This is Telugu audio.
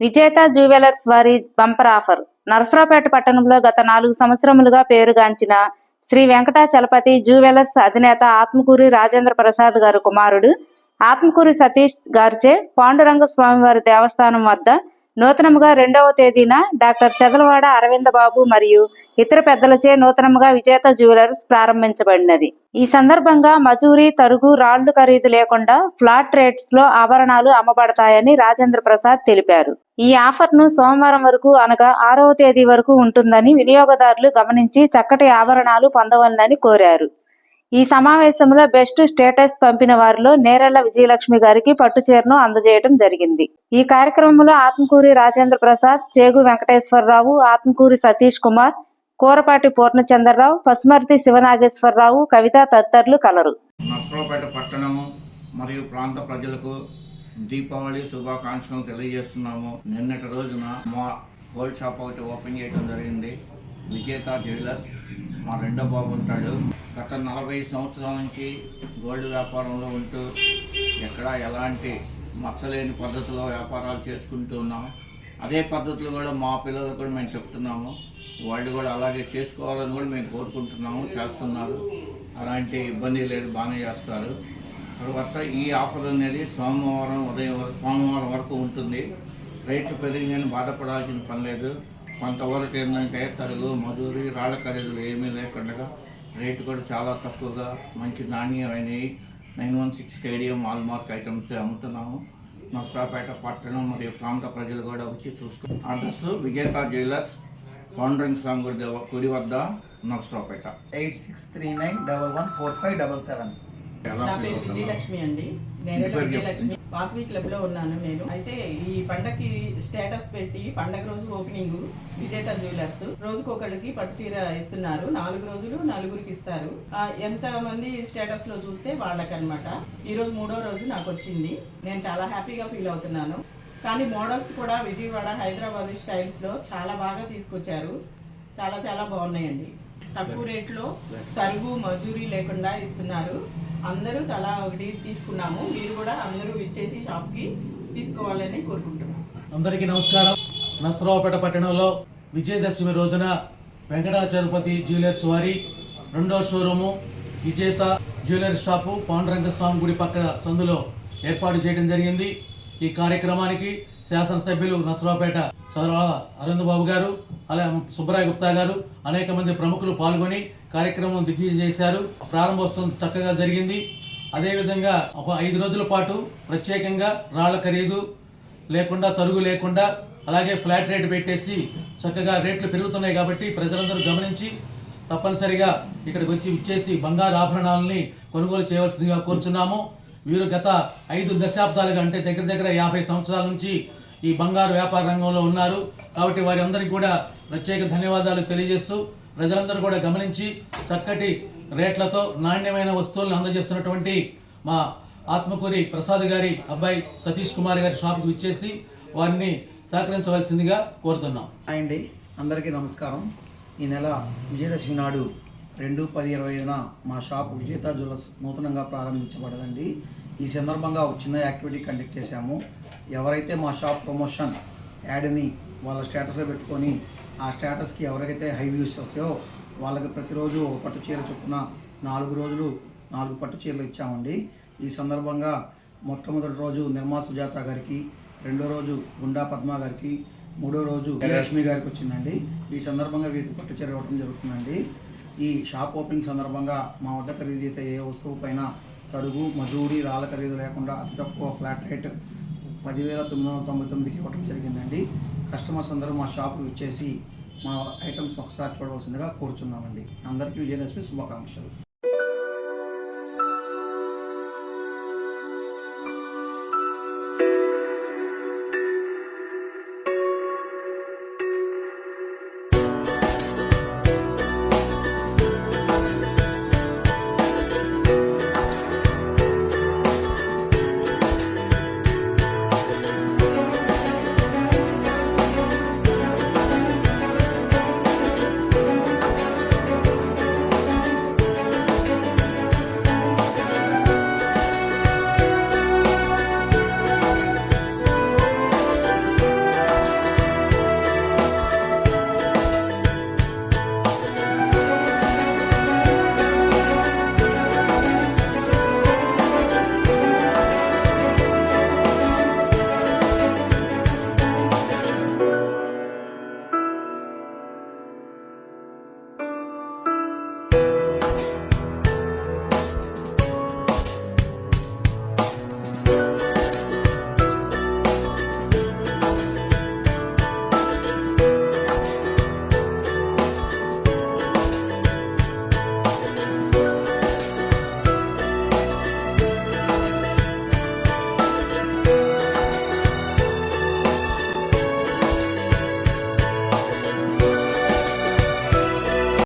విజేత జ్యువెలర్స్ వారి బంపర్ ఆఫర్. నర్సరావుపేట పట్టణంలో గత నాలుగు సంవత్సరములుగా పేరుగాంచిన శ్రీ వెంకటాచలపతి జ్యువెలర్స్ అధినేత ఆత్మకూరి రాజేంద్ర ప్రసాద్ గారు కుమారుడు. ఆత్మకూరి సతీష్ గారిచే పాండురంగ స్వామివారి దేవస్థానం వద్ద నూతనముగా రెండవ తేదీన డాక్టర్ చదలవాడ అరవింద బాబు మరియు ఇతర పెద్దలచే నూతనముగా విజేత జ్యువెలర్స్ ప్రారంభించబడినది. ఈ సందర్భంగా మజూరి తరుగు రాళ్ళు ఖరీదు లేకుండా ఫ్లాట్ రేట్స్లో ఆభరణాలు అమ్మబడతాయని రాజేంద్ర ప్రసాద్ తెలిపారు. ఈ ఆఫర్ను సోమవారం వరకు అనగా ఆరవ తేదీ వరకు ఉంటుందని వినియోగదారులు గమనించి చక్కటి ఆభరణాలు పొందవలనని కోరారు. ఈ సమావేశంలో బెస్ట్ స్టేటస్ పంపిన వారిలో నేరెళ్ళ విజయలక్ష్మి గారికి పట్టుచీరను అందజేయడం జరిగింది. ఈ కార్యక్రమంలో ఆత్మకూరి రాజేంద్ర ప్రసాద్ చేగు వెంకటేశ్వరరావు ఆత్మకూరి సతీష్ కుమార్ కూరపాటి పూర్ణచంద్రరావు పసుమర్తి శివనాగేశ్వరరావు కవిత తదితరులు కలరు. నర్సరావుపేట పట్టణము మరియు ప్రాంత ప్రజలకు దీపావళి శుభాకాంక్షలు తెలియజేస్తున్నాము. నిన్నటి రోజున మా గోల్డ్ షాప్ ఒకటి ఓపెన్ చేయడం జరిగింది. విజేత జ్యువెలర్స్. మా రెండో బాబు ఉంటాడు. గత నలభై సంవత్సరాల నుంచి గోల్డ్ వ్యాపారంలో ఉంటూ ఎక్కడా ఎలాంటి మచ్చలేని పద్ధతిలో వ్యాపారాలు చేసుకుంటూ ఉన్నాం. అదే పద్ధతులు కూడా మా పిల్లలకు కూడా మేము చెప్తున్నాము. వాళ్ళు కూడా అలాగే చేసుకోవాలని కూడా మేము కోరుకుంటున్నాము చేస్తున్నారు. అలాంటి ఇబ్బంది లేదు బాగానే చేస్తారు. తర్వాత ఈ ఆఫర్ అనేది సోమవారం ఉదయం వరకు సోమవారం వరకు ఉంటుంది. రేట్లు పెరిగిందని బాధపడాల్సిన పని లేదు. కొంతవరకు ఏంటంటే తరుగు మజూరి రాళ్ళ ఖరీదులు ఏమీ లేకుండా రేటు కూడా చాలా తక్కువగా మంచి నాణ్యమైనవి nine one six KDM hallmark items అమ్ముతున్నాము. Narasaraopet పట్టణం మరియు ప్రాంత ప్రజలు కూడా వచ్చి చూసుకో అడ్రస్ విజేత జ్యువెలర్స్ పౌండరింగ్ స్వామి గుడి గుడి వద్ద Narsarapeta eight six three nine double one four five double seven? Vijayalakshmi అండి. విజయలక్ష్మి వాసవి క్లబ్లో ఉన్నాను నేను. అయితే ఈ పండగకి స్టేటస్ పెట్టి పండగ రోజు ఓపెనింగ్ విజేత జ్యువెలర్స్. రోజుకు ఒకళ్ళకి పట్టు చీర ఇస్తున్నారు. నాలుగు రోజులు నలుగురికి ఇస్తారు. ఎంత మంది స్టేటస్లో చూస్తే వాళ్ళకనమాట ఈ రోజు మూడో రోజు నాకు వచ్చింది నేను చాలా హ్యాపీగా ఫీల్ అవుతున్నాను. కానీ మోడల్స్ కూడా విజయవాడ హైదరాబాద్ స్టైల్స్లో చాలా బాగా తీసుకొచ్చారు. చాలా చాలా బాగున్నాయండి. తక్కువ రేట్లో తరుగు మజూరీ లేకుండా ఇస్తున్నారు. అందరూ తలా ఒకటి తీసుకున్నాము. మీరు కూడా అందరూ ఇచ్చేసి షాప్కి తీసుకోవాలని కోరుకుంటున్నాను అందరికీ నమస్కారం. నర్సరావుపేట పట్టణంలో విజయదశమి రోజున వెంకటాచలపతి జ్యువెలర్స్ వారి రెండో షోరూము విజేత జ్యువెలరీ షాపు పాండురంగ స్వామి గుడి పక్క సందులో ఏర్పాటు చేయడం జరిగింది. ఈ కార్యక్రమానికి శాసనసభ్యులు నర్సరావుపేట చదరాల అరవింద్ బాబు గారు అలా సుబ్బరాయ గుప్తా గారు అనేక మంది ప్రముఖులు పాల్గొని కార్యక్రమం దిగ్విజయం చేశారు. ప్రారంభోత్సవం చక్కగా జరిగింది. అదేవిధంగా ఒక ఐదు రోజుల పాటు ప్రత్యేకంగా రాళ్ళ ఖరీదు లేకుండా తరుగు లేకుండా అలాగే ఫ్లాట్ రేట్ పెట్టేసి చక్కగా రేట్లు పెరుగుతున్నాయి కాబట్టి ప్రజలందరూ గమనించి తప్పనిసరిగా ఇక్కడికి వచ్చి ఇచ్చేసి బంగారు ఆభరణాలని కొనుగోలు చేయవలసిందిగా కోరుచున్నాము. వీరు గత ఐదు దశాబ్దాలుగా అంటే దగ్గర దగ్గర యాభై సంవత్సరాల నుంచి ఈ బంగారు వ్యాపార రంగంలో ఉన్నారు. కాబట్టి వారి అందరికీ కూడా ప్రత్యేక ధన్యవాదాలు తెలియజేస్తూ ప్రజలందరూ కూడా గమనించి చక్కటి రేట్లతో నాణ్యమైన వస్తువులను అందజేస్తున్నటువంటి మా ఆత్మకూరి ప్రసాద్ గారి అబ్బాయి సతీష్ కుమార్ గారి షాప్కి ఇచ్చేసి వారిని సహకరించవలసిందిగా కోరుతున్నాం. అండి. అందరికీ నమస్కారం. ఈ నెల విజయదశమి నాడు రెండు పది ఇరవై ఐదున మా షాప్ విజేత జ్యువెలర్స్ నూతనంగా ప్రారంభించబడదండి. ఈ సందర్భంగా ఒక చిన్న యాక్టివిటీ కండక్ట్ చేశాము. ఎవరైతే మా షాప్ ప్రమోషన్ యాడ్ని వాళ్ళ స్టేటస్లో పెట్టుకొని ఆ స్టేటస్కి ఎవరికైతే హై వ్యూస్ వస్తాయో వాళ్ళకి ప్రతిరోజు ఒక పట్టు చీర చొప్పున నాలుగు రోజులు నాలుగు పట్టు చీరలు ఇచ్చామండి. ఈ సందర్భంగా మొట్టమొదటి రోజు నిర్మా సుజాత గారికి రెండో రోజు గుండా పద్మ గారికి మూడో రోజు లక్ష్మి గారికి వచ్చిందండి. ఈ సందర్భంగా వీరికి పట్టు చీర ఇవ్వడం జరుగుతుందండి. ఈ షాప్ ఓపెనింగ్ సందర్భంగా మా వద్ద ఖరీదైతే ఏ వస్తువు పైన తడుగు మజూరి రాళ్ళ ఖరీదు లేకుండా అతి తక్కువ ఫ్లాట్ రేట్ పదివేల తొమ్మిది వందల తొంభై తొమ్మిదికి ఇవ్వడం జరిగిందండి. కస్టమర్స్ అందరూ మా షాపు ఇచ్చేసి మా ఐటమ్స్ ఒకసారి చూడవలసిందిగా కోరుచున్నామండి. అందరికీ విజయదశమి శుభాకాంక్షలు.